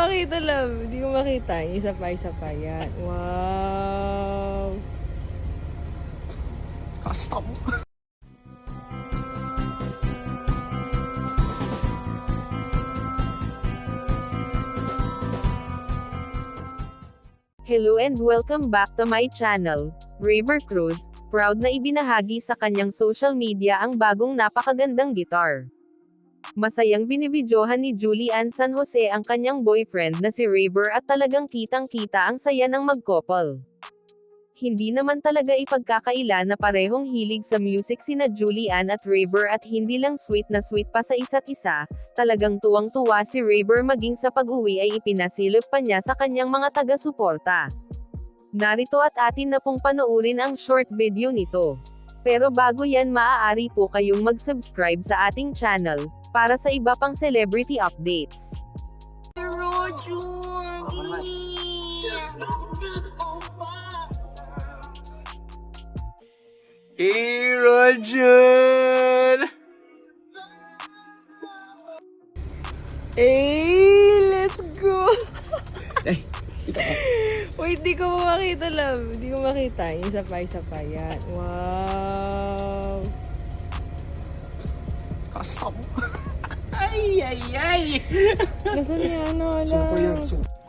makita, love. Hindi ko makita. Isa pa, isa pa. Yan. Wow. Custom. Hello and welcome back to my channel. River Cruz, proud na ibinahagi sa kanyang social media ang bagong napakagandang gitar. Masayang binibidyohan ni Julian San Jose ang kanyang boyfriend na si River at talagang kitang-kita ang saya ng mag-couple. Hindi naman talaga ipagkakaila na parehong hilig sa music sina Julian at River at hindi lang sweet na sweet pa sa isa't isa, talagang tuwang-tuwa si River maging sa pag-uwi ay ipinasilip pa niya sa kanyang mga taga-suporta. Narito at atin na pong panoorin ang short video nito. Pero bago yan maaari po kayong mag-subscribe sa ating channel, para sa iba pang celebrity updates. Hey, Roger! Hey, let's go. Ay, kita ko. Wait, di ko makita, love. Di ko makita. Isa pa, isa pa. Yan. Wow. Custom. ay, ay, ay! Nasaan yan? Ano, Super yan. Super.